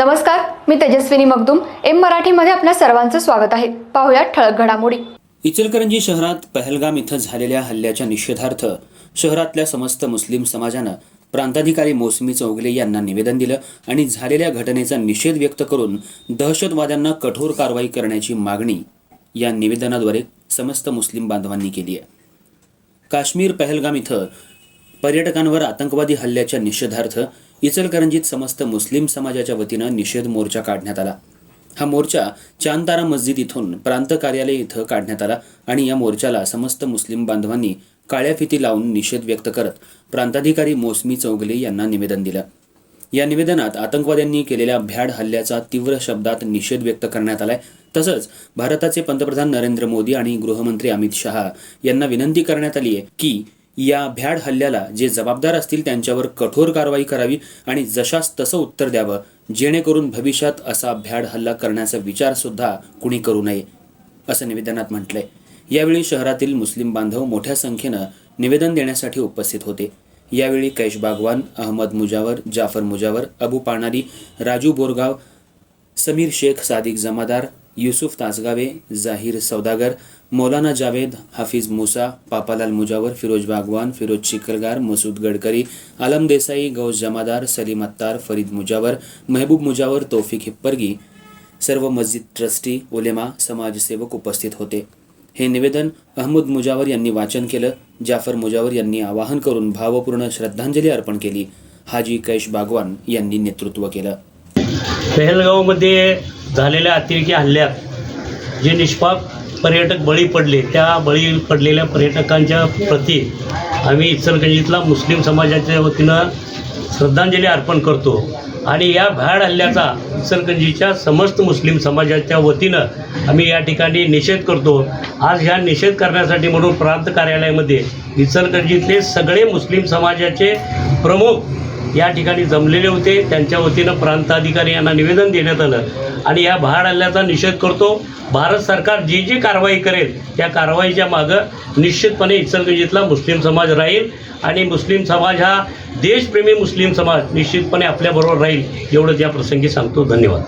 नमस्कार मी तेजस्विनी मगदुम. एम मराठीमध्ये आपल्या सर्वांचं स्वागत आहे. पाहुयात ठळक घडामोडी. इचलकरंजी शहरात पहलगाम इथं झालेल्या हल्ल्याच्या निषेधार्थ शहरातल्या समस्त मुस्लिम समाजानं प्रांताधिकारी मोसमी चौगले यांना निवेदन दिलं आणि झालेल्या घटनेचा निषेध व्यक्त करून दहशतवाद्यांना कठोर कारवाई करण्याची मागणी या निवेदनाद्वारे समस्त मुस्लिम बांधवांनी केली आहे. काश्मीर पहलगाम इथं पर्यटकांवर आतंकवादी हल्ल्याच्या निषेधार्थ इचलकरंजीत समस्त मुस्लिम समाजाच्या वतीनं निषेध मोर्चा काढण्यात आला. हा मोर्चा चांदारा मस्जिद इथून प्रांत कार्यालय इथं काढण्यात आला आणि या मोर्चाला समस्त मुस्लिम बांधवांनी काळ्या फिती लावून निषेध व्यक्त करत प्रांताधिकारी मोसमी चौगले यांना निवेदन दिलं. या निवेदनात आतंकवाद्यांनी केलेल्या भ्याड हल्ल्याचा तीव्र शब्दात निषेध व्यक्त करण्यात आलाय. तसंच भारताचे पंतप्रधान नरेंद्र मोदी आणि गृहमंत्री अमित शहा यांना विनंती करण्यात आली आहे की या भ्याड हल्ल्याला जे जबाबदार असतील त्यांच्यावर कठोर कारवाई करावी आणि जशास तसं उत्तर द्यावं जेणेकरून भविष्यात असा भ्याड हल्ला करण्याचा विचार सुद्धा कुणी करू नये असं निवेदनात म्हटलंय. यावेळी शहरातील मुस्लिम बांधव मोठ्या संख्येनं निवेदन देण्यासाठी उपस्थित होते. यावेळी कैश बागवान अहमद मुजावर जाफर मुजावर अबू पाणारी राजू बोरगाव समीर शेख सादिक जमादार युसुफ तासगावे जाहीर सौदागर मौलाना जावेद हाफिज मुसा पापालाल मुजावर फिरोज बागवान फिरोज चिखलगार मसूद गडकरी आलम देसाई गौस जमादार सलीम अत्तार फरीद मुजावर महबूब मुजावर तौफिक हिप्परगी सर्व मस्जिद ट्रस्टी उलेमा समाजसेवक उपस्थित होते. हे निवेदन अहमद मुजावर यांनी वाचन केलं जाफर मुजावर यांनी आवाहन करून भावपूर्ण श्रद्धांजली अर्पण केली. हाजी कैश बागवान यांनी नेतृत्व केलं. पहलगावमध्ये झालेल्या अतिरेकी हल्ल्यात जे निष्पाप पर्यटक बळी पडले त्या बळी पडलेल्या पर्यटकांच्या प्रती आम्ही इचलकरंजीतला मुस्लिम समाजाच्या वतीनं श्रद्धांजली अर्पण करतो. आणि या भ्याड हल्ल्याचा इचलकरंजीच्या समस्त मुस्लिम समाजाच्या वतीनं आम्ही या ठिकाणी निषेध करतो. आज ह्या निषेध करण्यासाठी म्हणून प्रांत कार्यालयामध्ये इचलकरंजीतले सगळे मुस्लिम समाजाचे प्रमुख या ठिकाणी जमलेले होते. त्यांच्या वतीनं प्रांताधिकारी यांना निवेदन देण्यात आलं. आणि या भाड हल्ल्याचा निषेध करतो. भारत सरकार जी जी कारवाई करेल त्या कारवाईच्या मागं निश्चितपणे इचलकरंजीतला मुस्लिम समाज राहील. आणि मुस्लिम समाज हा देशप्रेमी मुस्लिम समाज निश्चितपणे आपल्याबरोबर राहील एवढंच या प्रसंगी सांगतो. धन्यवाद.